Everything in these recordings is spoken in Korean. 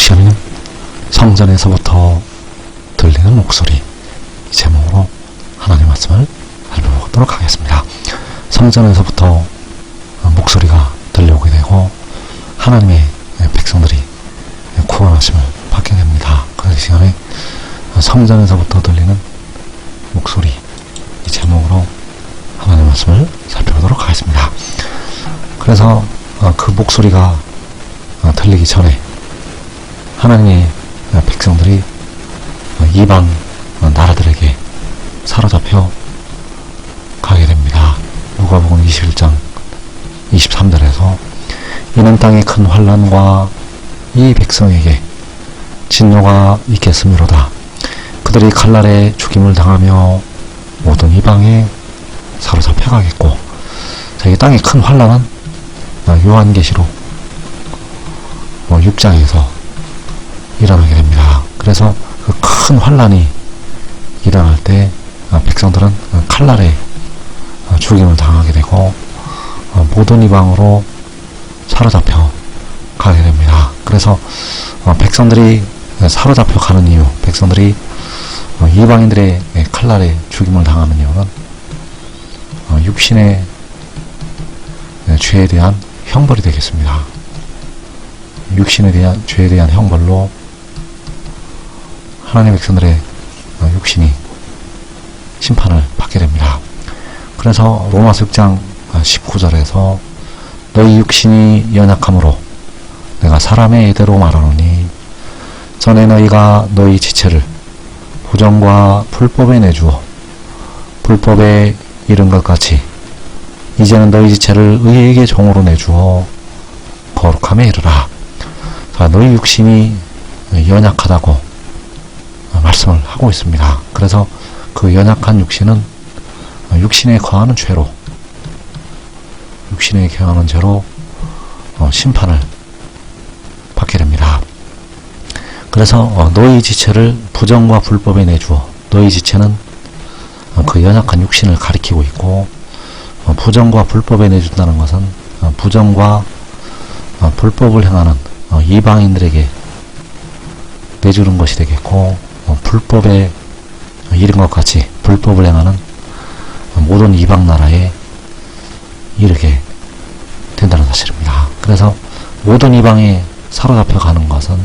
시간에는 성전에서부터 들리는 목소리 이 제목으로 하나님 말씀을 살펴보도록 하겠습니다. 성전에서부터 목소리가 들려오게 되고 하나님의 백성들이 구원하심을 받게 됩니다. 그 시간에 성전에서부터 들리는 목소리 이 제목으로 하나님 말씀을 살펴보도록 하겠습니다. 그래서 어, 그 목소리가 어, 들리기 전에 하나님의 어, 백성들이 어, 이방 어, 나라들에게 사로잡혀 가게 됩니다. 누가복음 21장 23절에서 이는 땅에 큰 환란과 이 백성에게 진노가 있겠음이로다. 그들이 칼날에 죽임을 당하며 모든 이방에 사로잡혀 가겠고 자, 이 땅에 큰 환란은 어, 요한계시록 어, 6장에서 일어나게 됩니다. 그래서 그 큰 환란이 일어날 때 어, 백성들은 어, 칼날에 어, 죽임을 당하게 되고 어, 모든 이방으로 사로잡혀 가게 됩니다. 그래서 어, 백성들이 사로잡혀 가는 이유, 백성들이 어, 이방인들의 칼날에 죽임을 당하는 이유는 어, 육신의 네, 죄에 대한 형벌이 되겠습니다. 육신에 대한 죄에 대한 형벌로 하나님의 백성들의 어, 육신이 심판을 받게 됩니다. 그래서 로마서 6장 19절에서 너희 육신이 연약함으로 내가 사람의 예대로 말하노니 전에 너희가 너희 지체를 부정과 불법에 내주어 불법에 이른 것 같이 이제는 너희 지체를 의에게 종으로 내주어 거룩함에 이르라. 자, 너희 육신이 연약하다고 말씀을 하고 있습니다. 그래서 그 연약한 육신은 육신에 거하는 죄로 육신에 거하는 죄로 어, 심판을 받게 됩니다. 그래서 어, 너희 지체를 부정과 불법에 내주어 너희 지체는 어, 그 연약한 육신을 가리키고 있고 어, 부정과 불법에 내준다는 것은 어, 부정과 어, 불법을 행하는 어, 이방인들에게 내주는 것이 되겠고 어, 불법에 이른 것 같이 불법을 행하는 어, 모든 이방 나라에 이르게 된다는 사실입니다. 그래서 모든 이방에 사로잡혀 가는 것은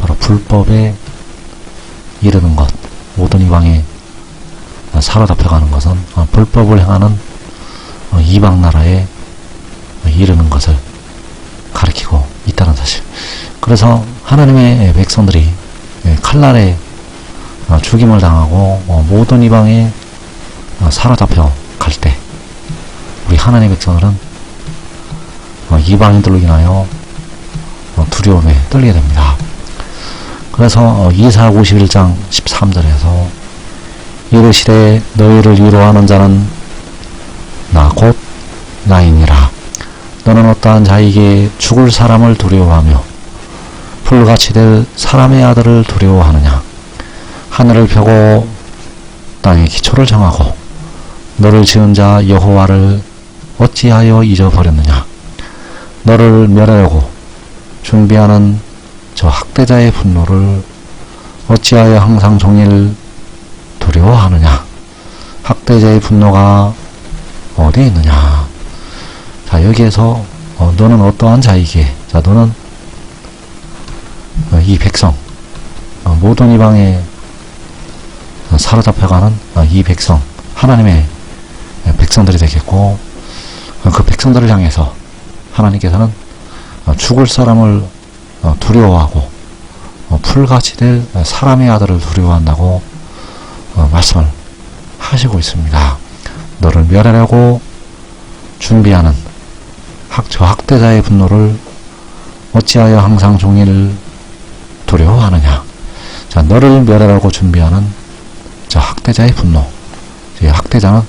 바로 불법에 이르는 것, 모든 이방에 어, 사로잡혀 가는 것은 어, 불법을 행하는 어, 이방 나라에 어, 이르는 것을 가리키고 있다는 사실. 그래서 하나님의 백성들이 예, 칼날에 어, 죽임을 당하고 어, 모든 이방에 어, 사로잡혀 갈 때 우리 하나님의 백성들은 어, 이방인들로 인하여 어, 두려움에 떨리게 됩니다. 그래서 어, 이사 51장 13절에서 이르시되 너희를 위로하는 자는 나 곧 나이니라. 너는 어떠한 자에게 죽을 사람을 두려워하며 불같이 될 사람의 아들을 두려워하느냐. 하늘을 펴고 땅의 기초를 정하고 너를 지은 자 여호와를 어찌하여 잊어버렸느냐. 너를 멸하려고 준비하는 저 학대자의 분노를 어찌하여 항상 종일 두려워하느냐. 학대자의 분노가 어디에 있느냐. 자, 여기에서, 어, 너는 어떠한 자이기에, 자, 너는, 어, 이 백성, 어, 모든 이방에 어, 사로잡혀가는 어, 이 백성, 하나님의 백성들이 되겠고, 어, 그 백성들을 향해서 하나님께서는 어, 죽을 사람을 어, 두려워하고, 어, 풀같이 될 사람의 아들을 두려워한다고 어, 말씀을 하시고 있습니다. 너를 멸하려고 준비하는 학, 저 학대자의 분노를 어찌하여 항상 종일 두려워하느냐. 자, 너를 멸하려고 준비하는 저 학대자의 분노. 이 학대자는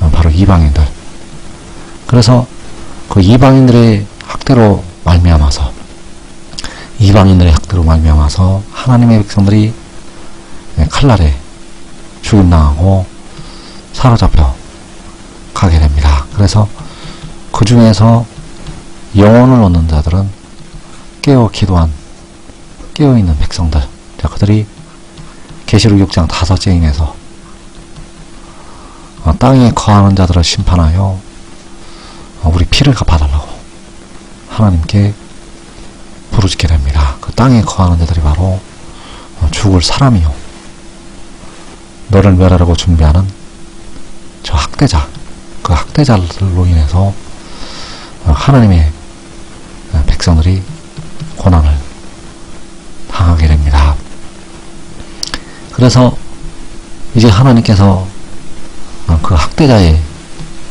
어, 바로 이방인들. 그래서 그 이방인들의 학대로 말미암아서 이방인들의 학대로 말미암아서 하나님의 백성들이 예, 칼날에 죽임당하고 사로잡혀 가게 됩니다. 그래서 그 중에서 영혼을 얻는 자들은 깨어 기도한 깨어있는 백성들 자 그들이 계시록 6장 다섯째 인에서 어, 땅에 거하는 자들을 심판하여 어, 우리 피를 갚아달라고 하나님께 부르짖게 됩니다. 그 땅에 거하는 자들이 바로 어, 죽을 사람이요. 너를 멸하려고 준비하는 저 학대자, 그 학대자들로 인해서 어, 하나님의 어, 백성들이 고난을 당하게 됩니다. 그래서 이제 하나님께서 어, 그 학대자의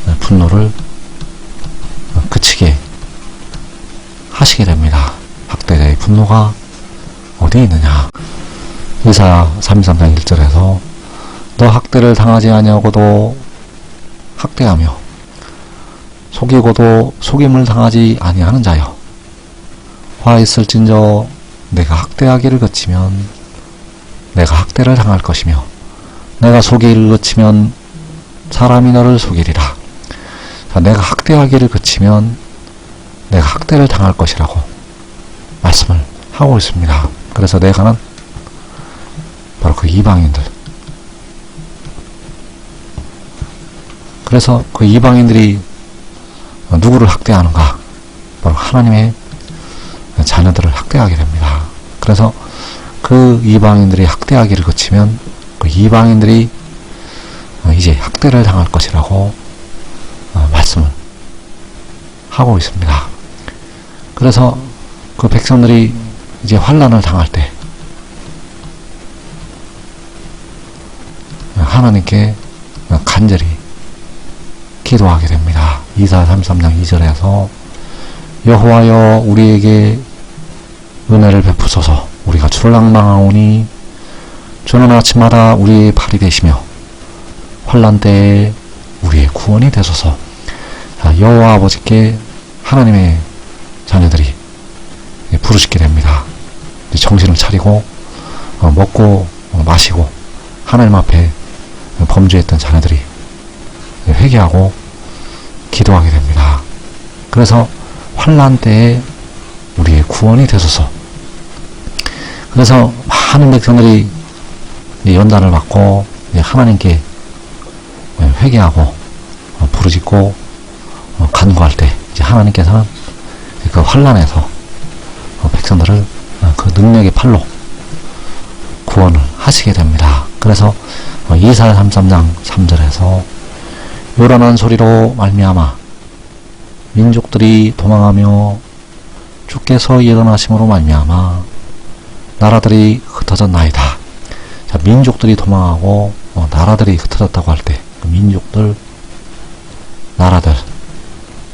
어, 분노를 어, 그치게 하시게 됩니다. 학대자의 분노가 어디에 있느냐? 이사야 33장 1절에서 너 학대를 당하지 아니하고도 학대하며 속이고도 속임을 당하지 아니하는 자여 화 있을진저 내가 학대하기를 거치면 내가 학대를 당할 것이며 내가 속이기를 거치면 사람이 너를 속이리라 자, 내가 학대하기를 거치면 내가 학대를 당할 것이라고 말씀을 하고 있습니다. 그래서 내가는 바로 그 이방인들. 그래서 그 이방인들이 누구를 학대하는가? 바로 하나님의 자녀들을 학대하게 됩니다. 그래서 그 이방인들이 학대하기를 거치면 그 이방인들이 이제 학대를 당할 것이라고 어, 말씀을 하고 있습니다. 그래서 그 백성들이 이제 환란을 당할 때 하나님께 간절히 기도하게 됩니다. 이사 33장 2절에서 여호와여 우리에게 은혜를 베푸소서 우리가 출랑망하오니 주는 아침마다 우리의 발이 되시며 환란 때에 우리의 구원이 되소서 자, 여호와 아버지께 하나님의 자녀들이 부르짖게 됩니다. 정신을 차리고 어, 먹고 어, 마시고 하나님 앞에 범죄했던 자녀들이 회개하고 기도하게 됩니다. 그래서 환란 때에 우리의 구원이 되소서. 그래서 많은 백성들이 연단을 받고 하나님께 회개하고 어, 부르짖고 간구할 때 이제 하나님께서는 그 환란에서 백성들을 그 능력의 팔로 구원을 하시게 됩니다. 그래서 이사 33장 3절에서 요란한 소리로 말미암아 민족들이 도망하며 주께서 일어나심으로 말미암아 나라들이 흩어졌나이다. 자, 민족들이 도망하고 어, 나라들이 흩어졌다고 할 때 그 민족들, 나라들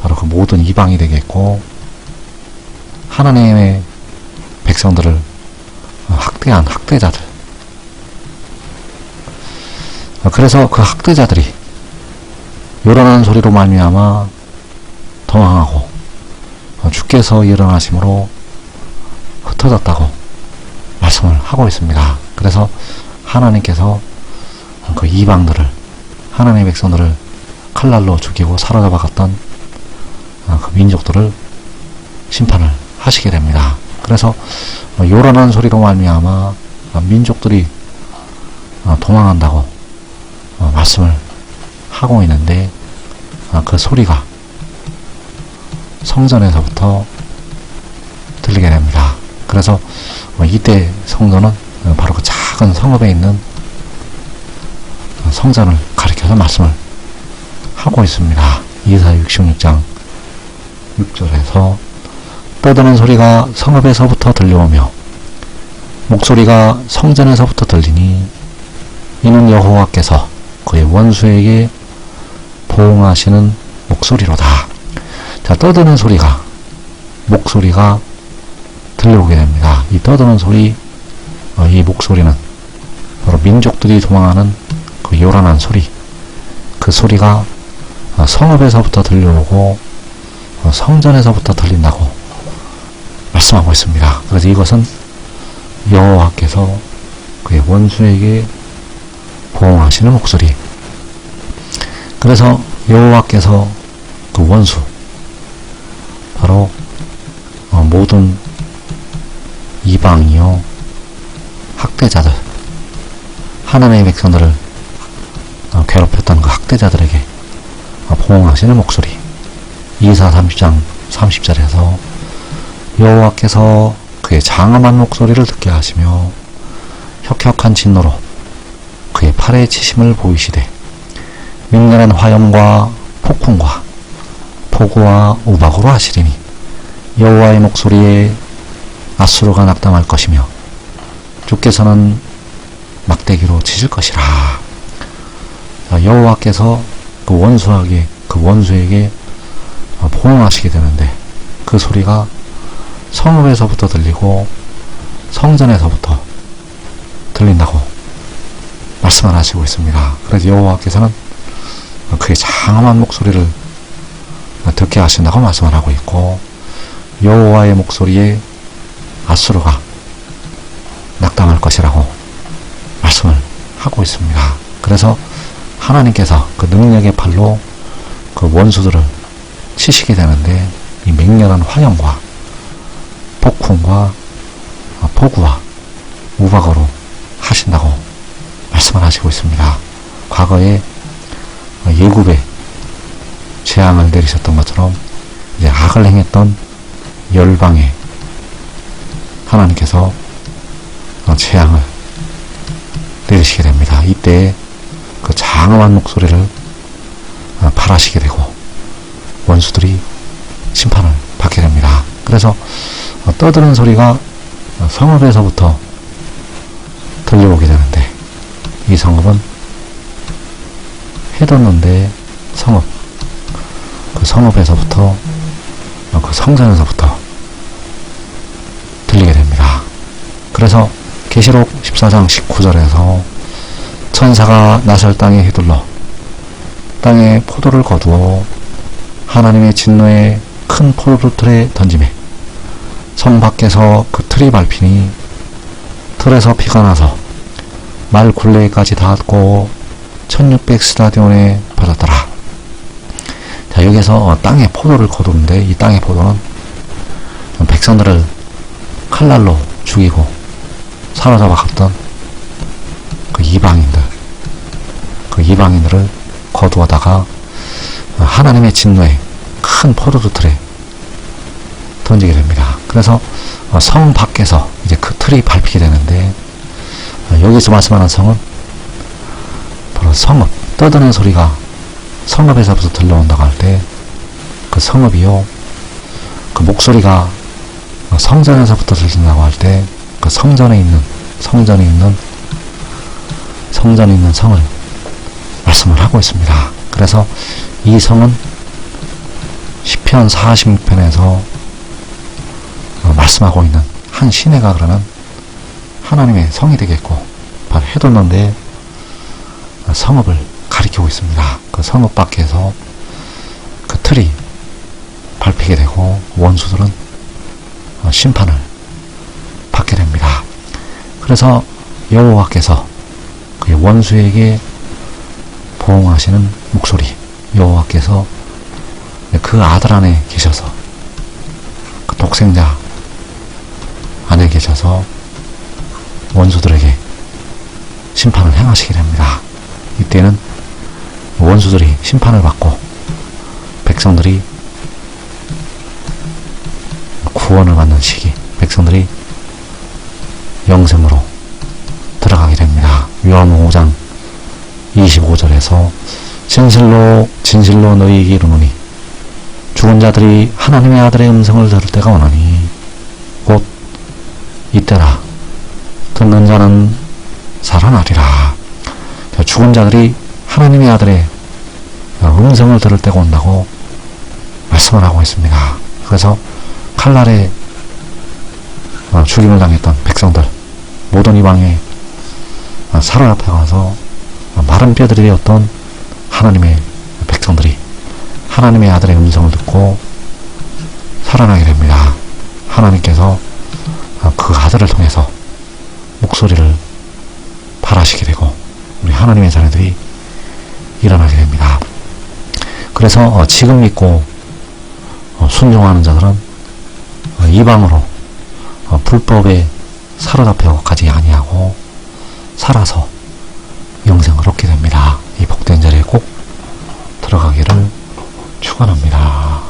바로 그 모든 이방이 되겠고 하나님의 백성들을 학대한 학대자들 어, 그래서 그 학대자들이 요란한 소리로 말미암아 도망하고 어, 주께서 일어나심으로 흩어졌다고 말씀을 하고 있습니다. 그래서 하나님께서 그 이방들을 하나님의 백성들을 칼날로 죽이고 사로잡아 갔던 어, 그 민족들을 심판을 하시게 됩니다. 그래서 요란한 소리로 말미암아 민족들이 도망한다고 어, 말씀을 하고 있는데 어, 그 소리가 성전에서부터 들리게 됩니다. 그래서 어, 이때 성전은 바로 그 작은 성읍에 있는 성전을 가리켜서 말씀을 하고 있습니다. 이사 66장 6절에서 떠드는 소리가 성읍에서부터 들려오며 목소리가 성전에서부터 들리니 이는 여호와께서 그의 원수에게 보응하시는 목소리로다. 자, 떠드는 소리가, 목소리가 들려오게 됩니다. 이 떠드는 소리, 어, 이 목소리는 바로 민족들이 도망하는 그 요란한 소리, 그 소리가 어, 성읍에서부터 들려오고 어, 성전에서부터 들린다고 말씀하고 있습니다. 그래서 이것은 여호와께서 그의 원수에게 보응하시는 목소리. 그래서 여호와께서 그 원수 바로 어, 모든 이방이요. 학대자들. 하나님의 백성들을 어, 괴롭혔던 그 학대자들에게 어, 보응하시는 목소리. 2사 30장 30절에서 여호와께서 그의 장엄한 목소리를 듣게 하시며 혁혁한 진노로 그의 팔에 치심을 보이시되 맹렬한 화염과 폭풍과 폭우와 우박으로 하시리니 여호와의 목소리에 아수르가 낙담할 것이며 주께서는 막대기로 치실 것이라. 자, 여호와께서 그 원수에게 그 원수에게 어, 포옹하시게 되는데 그 소리가 성읍에서부터 들리고 성전에서부터 들린다고 말씀을 하시고 있습니다. 그래서 여호와께서는 그의 장엄한 목소리를 듣게 하신다고 말씀을 하고 있고 여호와의 목소리에 아수르가 낙담할 것이라고 말씀을 하고 있습니다. 그래서 하나님께서 그 능력의 팔로 그 원수들을 치시게 되는데 이 맹렬한 화염과 폭풍과 폭우와 우박으로 하신다고 말씀을 하시고 있습니다. 과거에 예굽에 재앙을 내리셨던 것처럼 이제 악을 행했던 열방에 하나님께서 재앙을 내리시게 됩니다. 이때 그 장엄한 목소리를 발하시게 되고 원수들이 심판을 받게 됩니다. 그래서 떠드는 소리가 성읍에서부터 들려오게 되는데 이 성읍은 해뒀는데 성읍 그 성읍에서부터 그 성전에서부터 들리게 됩니다. 그래서 계시록 14장 19절에서 천사가 나설 땅에 휘둘러 땅에 포도를 거두어 하나님의 진노에 큰 포도주 틀에 던짐에 성 밖에서 그 틀이 밟히니 틀에서 피가 나서 말 굴레까지 닿았고 1600 스타디온에 퍼졌더라. 자, 여기서 땅에 포도를 거두는데 이 땅의 포도는 백성들을 칼날로 죽이고 사로잡아 갔던 그 이방인들, 그 이방인들을 거두어다가 하나님의 진노에 큰 포도주 틀에 던지게 됩니다. 그래서 성 밖에서 이제 그 틀이 밟히게 되는데 여기서 말씀하는 성은 바로 성읍, 떠드는 소리가 성읍에서부터 들려온다고 할 때 그 성읍이요, 그 목소리가 성전에서부터 들린다고 할 때 그 성전에 있는, 성전에 있는, 성전에 있는 성을 말씀을 하고 있습니다. 그래서 이 성은 10편 46편에서 말씀하고 있는 한 시내가 그러는 하나님의 성이 되겠고 바로 해뒀는데 성읍을 가리키고 있습니다. 그 성읍 밖에서 그 틀이 밟히게 되고 원수들은 심판을 받게 됩니다. 그래서 여호와께서 그 원수에게 보응하시는 목소리 여호와께서 그 아들 안에 계셔서 그 독생자 안에 계셔서 원수들에게 심판을 행하시게 됩니다. 이때는 원수들이 심판을 받고 백성들이 구원을 받는 시기, 백성들이 영생으로 들어가게 됩니다. 요한복음 5장 25절에서 진실로 진실로 너희에게 이르노니 죽은 자들이 하나님의 아들의 음성을 들을 때가 오나니 곧 이때라 듣는 자는 살아나리라. 죽은 자들이 하나님의 아들의 음성을 들을 때가 온다고 말씀을 하고 있습니다. 그래서 칼날에 죽임을 당했던 백성들 모든 이방에 사로잡혀 가서 마른 뼈들이 되었던 하나님의 백성들이 하나님의 아들의 음성을 듣고 살아나게 됩니다. 하나님께서 그 아들을 통해서 목소리를 발하시게 되고 우리 하나님의 자녀들이 일어나게 됩니다. 그래서 지금 믿고 순종하는 자들은 이방으로 불법에 사로잡혀 가지 아니하고 살아서 영생을 얻게 됩니다. 이 복된 자리에 꼭 들어가기를 축원합니다.